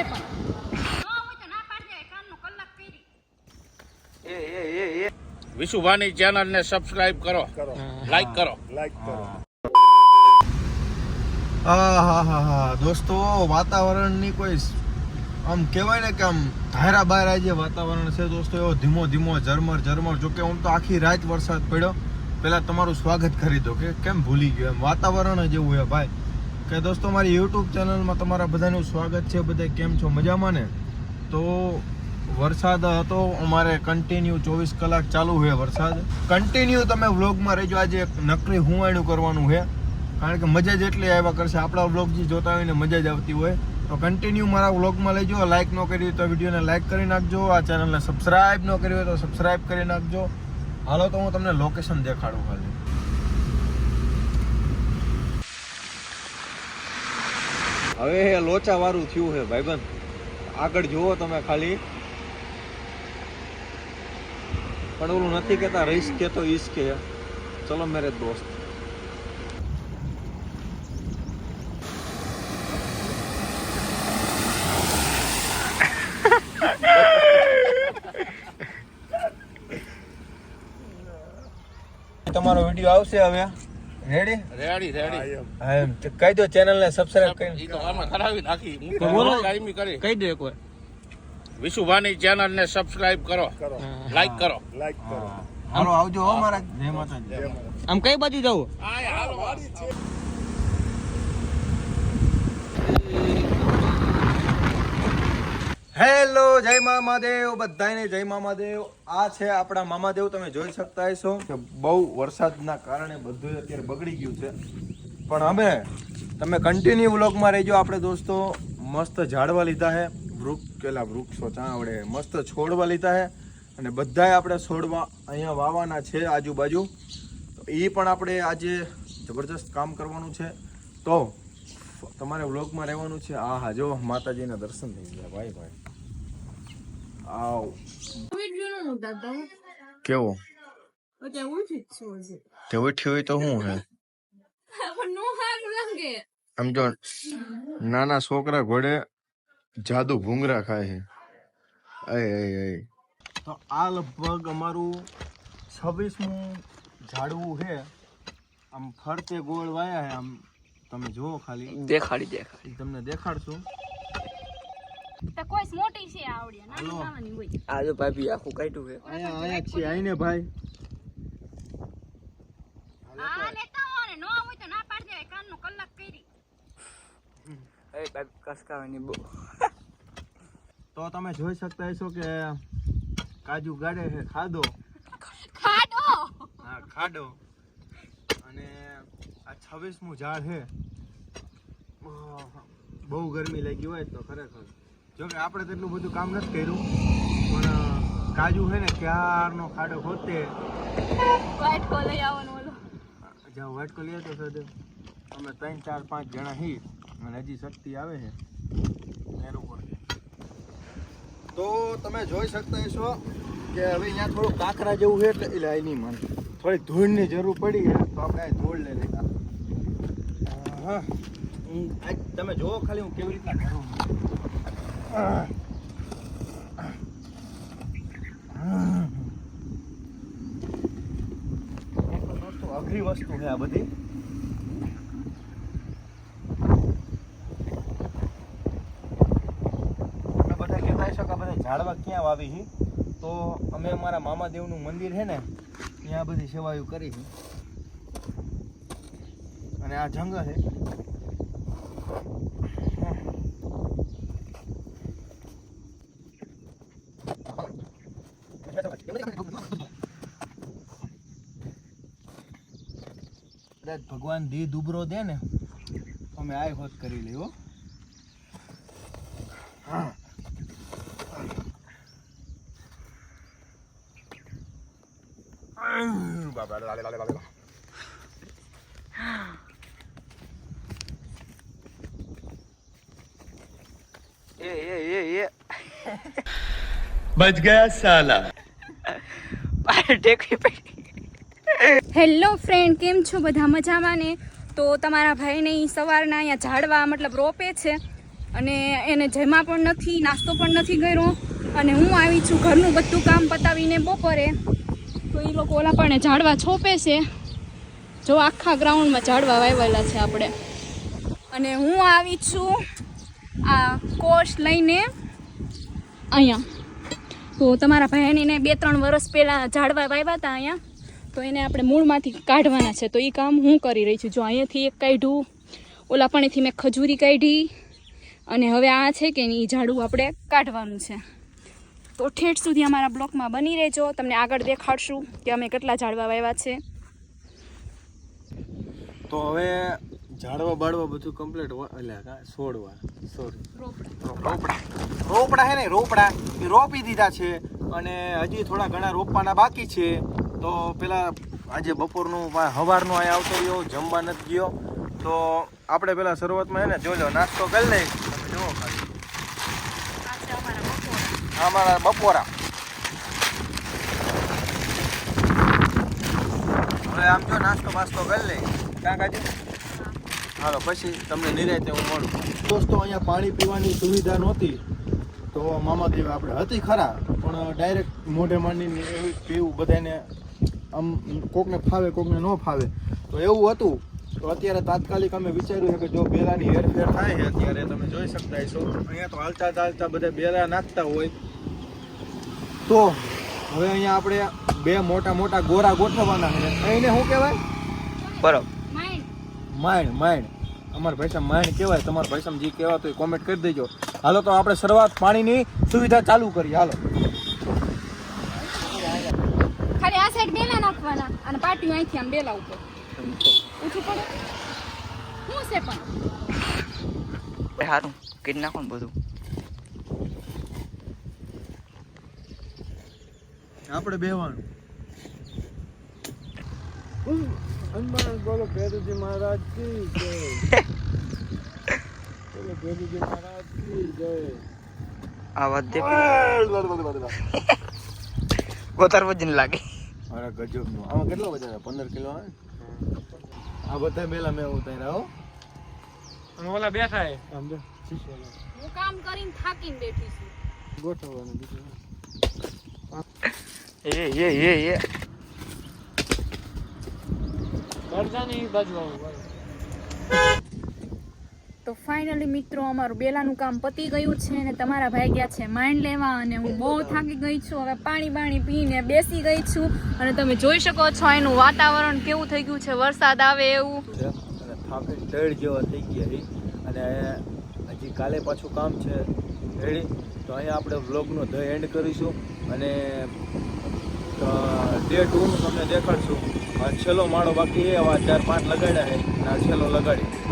છે પણ. વિશુભાની ચેનલ ને સબસ્ક્રાઇબ કરો કલાક કરી. એ એ એ એ. વિશુભાની ચેનલને સબસ્ક્રાઇબ કરો. લાઈક કરો. હા હા હા હા દોસ્તો વાતાવરણની કોઈ આમ કહેવાય ને કે આમ ધારા બારા જે વાતાવરણ છે દોસ્તો એવો ધીમો ધીમો ઝરમર ઝરમર. જો કે હું તો આખી રાત વરસાદ પડ્યો. પહેલાં તમારું સ્વાગત કરી દો કે કેમ ભૂલી ગયો? એમ વાતાવરણ જ એવું છે ભાઈ. કે દોસ્તો, મારી યુટ્યુબ ચેનલમાં તમારા બધાનું સ્વાગત છે. બધા કેમ છો? મજામાં ને? તો વરસાદ હતો. અમારે કન્ટિન્યુ ચોવીસ કલાક ચાલુ છે વરસાદ. કન્ટિન્યુ તમે વ્લોગમાં રહેજો. આજે નકરી હુંવાણું કરવાનું છે. કારણ કે મજા જ એટલી આવ્યા કરશે, આપણા વ્લોગ જે જોતા હોય ને મજા જ આવતી હોય. તો કન્ટિન્યુ મારા વ્લોગમાં લેજો. લાઇક ન કરી તો વિડીયોને લાઇક કરી નાખજો. આ ચેનલને સબસ્ક્રાઈબ ન કરી હોય તો સબસ્ક્રાઈબ કરી નાખજો. હાલો તો હું તમને લોકેશન દેખાડું ખાલી. હવે લોચા વાળું થયું છે, ભાઈબંધ. આગળ જુઓ તમે ખાલી. પણ ઓલું નથી કેતા રહીશ કે તો ઈશ કે. ચલો મેરે દોસ્ત. તમારો વીડિયો આવશે હવે. રેડી રેડી રેડી હા એમ. કહી દો ચેનલને સબસ્ક્રાઇબ કરી ઈ તો આમાં કરાવી નાખી. હું બોલો. કાયમી કરી. કહી દે કોઈ વિશુભાની ચેનલને સબસ્ક્રાઇબ કરો. લાઈક કરો. હાલો આવજો હો મારા જય માતાજી. આમ કઈ બાજુ જવું આય હાલો. હેલો, જય મામાદેવ બધાને જય મામાદેવ આ છે આપણા મામાદેવ તમે જોઈ શકતા હશો કે બહુ વરસાદના કારણે બધું અત્યારે બગડી ગયું છે. પણ અમે તમે કન્ટિન્યુ વ્લોગમાં રહેજો આપણે દોસ્તો. મસ્ત ઝાડવા લીધા છે વૃક્ષ, પેલા વૃક્ષો ચા આવડે. મસ્ત છોડવા લીધા છે અને બધાય આપણે છોડવા અહીંયા વાવવાના છે આજુબાજુ. તો એ પણ આપણે આજે જબરજસ્ત કામ કરવાનું છે. તો તમારે વ્લોગમાં રહેવાનું છે. આ હા જો, માતાજીના દર્શન થઈ ગયા. ભાઈ ભાઈ. દાદા કેવો? તે ઉઠી હોય તો શું છે પણ નો હારું લાગે. આમ જો નાના છોકરા ઘોડે જાદુ ભૂંગરા ખાય છે. અય અય અય તો આ લગભગ અમારું છવ્વીસમું ઝાડવું છે. આમ ફરતે ગોળ વાયા છે આમ તમે જુઓ ખાલી. દેખાડી દેખાડી. તમને દેખાડશું. કોઈ મોટી છે આવડે નાની હાલો. હોય. આ જો ભાભી આખું કાઢ્યું છે. અહીંયા અહીંયા જ છે આઈને ભાઈ. આ લેતા હો ને ન હોય તો ના પાડી દે કામનો કલાક કરી. એ ભાભી કસકાવાની બહુ. તો તમે જોઈ શકતા હશો કે કાજુ ગાડે છે ખાધો ખાડો? હા ખાડો. અને આ છવ્વીસમું ઝાડ છે. બહુ ગરમી લાગી હોય તો ખરેખર. જો કે આપણે તેટલું બધું કામ નથી કર્યું પણ કાજુ છે ને ક્યારનો ખાડો ખોતે વાઈટ કો લઈ આવવાનો ઓલો. જ્યાં વાટકો લઈ તો સર અમે ત્રણ ચાર પાંચ જણા હી અને હજી શક્તિ આવે છે. એનું તો તમે જોઈ શકતા હશો કે હવે અહીંયા થોડું કાંકરા જેવું છે એટલે એટલે નહીં મને. થોડી ધૂળની જરૂર પડી છે તો આપણે ધૂળ લઈ લેતા હા હું તમે જુઓ ખાલી હું કેવી રીતના કરું. અઘરી વસ્તુ છે આ બધી. અમે બધા કહેતા હશો બધા ઝાડવા ક્યાં વાવી છે? તો અમે અમારા મામાદેવનું મંદિર છે ને, ત્યાં બધી સેવાયું કરી છે. અને આ જંગલ છે. કદાચ ભગવાન દી દુબરો દે ને તો અમે આ હોત કરી લઈ હો. હા બાબા લા લા લા લા એ એ એ એ. બચ ગયા સાલા. ટેકવી પડી. હેલો ફ્રેન્ડ, કેમ છો? બધા મજામાં ને તો તમારા ભાઈને સવારના અહીંયા ઝાડવા, મતલબ રોપે છે. અને એને જમા પણ નથી, નાસ્તો પણ નથી કર્યો. અને હું આવી છું ઘરનું બધું કામ પતાવીને બપોરે. તો એ લોકો ઓલા પણ ઝાડવા છોપે છે. જો આખા ગ્રાઉન્ડમાં ઝાડવા વાવેલા છે આપણે. અને હું આવી છું આ કોર્સ લઈને અહીંયા. તો તમારા ભાઈને બે ત્રણ વર્ષ પહેલાં ઝાડવા વાવ્યા હતા અહીંયા. તો એને આપણે મૂળમાંથી કાઢવાના છે. તો એ કામ હું કરી રહી છું? જો અહીંયાથી એક કાઢ્યું ઓલા પાણીથી મેં ખજૂરી કાઢી અને હવે આ છે કે એ ઝાડું આપણે કાઢવાનું છે. તો ઠેઠ સુધી અમારા બ્લોકમાં બની રહેજો. તમને આગળ દેખાડશું કે અમે કેટલા ઝાડવા વાવ્યા છે. તો હવે ઝાડવા બાળવા બધું કમ્પ્લીટ એટલે છોડવા. સોરી રોપડા. રોપડા હે ને, રોપડા. એ રોપી દીધા છે અને હજી થોડા ઘણા રોપવાના બાકી છે. તો પેલા આજે બપોરનું હવારનું અહીંયા આવતો રહ્યો જમવા નથી ગયો. તો આપણે પેલા શરૂઆતમાં એને જોજો નાસ્તો કરી લઈ તમે જુઓ ખાલી. અમારા બપોર. હવે આમ જો નાસ્તો બાસ્તો કરી લઈ ક્યાં કાજુ હાલો પછી તમને નિરાયતે હું મળું. દોસ્તો અહીંયા પાણી પીવાની સુવિધા નહોતી. તો મામાદેવ આપણે હતી ખરા પણ ડાયરેક્ટ મોઢે માંડીને એવું પીવું બધાને આમ કોકને ફાવે કોકને ન ફાવે. તો એવું હતું. તો અત્યારે તાત્કાલિક અમે વિચાર્યું છે કે જો બેલાની હેરફેર થાય છે અત્યારે તમે જોઈ શકતા છો અહીંયા તો હાલતા ચાલતા બધા બેલા નાખતા હોય. તો હવે અહીંયા આપણે બે મોટા મોટા ગોરા ગોઠવવાના છે. અહીંને શું કહેવાય? બરોબર. માઇન્ડ માઇન્ડ અમારા ભાષા માયણ કહેવાય. તમારા ભાષામાં જે કહેવાતું હોય એ કોમેન્ટ કરી દેજો. હાલો તો આપણે શરૂઆત પાણીની સુવિધા ચાલુ કરીએ. હાલો ખાલી આ સાઈડ બેલા નાખવાના પાટિયું અહીંથી અંબેલા ઉપર. ઊંચું પડે. હું છે પણ? સારું કરી નાખો ને બધું. આપણે બેવાનું. હનુમાન બોલો ભેરુજી મહારાજ કી જય? બોલો ભેરુજી મહારાજ કી જય? આ વાત દેખ. ગોતાર વજન લાગે. અરે ગજબનું આમાં કેટલો વજન પંદર કિલો આવે આ બધા મેલા મેં ઉતાર્યા હો. અને ઓલા બેઠા હે. હું કામ કરીને થાકીને બેઠી છું. ગોઠવવાનું બીજું. એ એ એ એ. બરજાની બાજુ આવું તો ફાઇનલી મિત્રો, અમારું બેલાનું કામ પતી ગયું છે અને તમારા ભાઈ ગયા છે માઇન્ડ લેવા અને હું બહુ થાકી ગઈ છું. હવે પાણી બાણી પીને બેસી ગઈ છું અને તમે જોઈ શકો છો એનું વાતાવરણ કેવું થઈ ગયું છે. વરસાદ આવે એવું. છે અને જેવા થઈ ગયા અને હજી કાલે પાછું કામ છે રેડી તો અહીંયા આપણે વ્લોગનો ધ એન્ડ કરીશું અને ડે ટુનું તમને દેખાડશું. છેલ્લો માળો બાકી એ ચાર પાંચ લગાડ્યા છે. છેલ્લો લગાડી.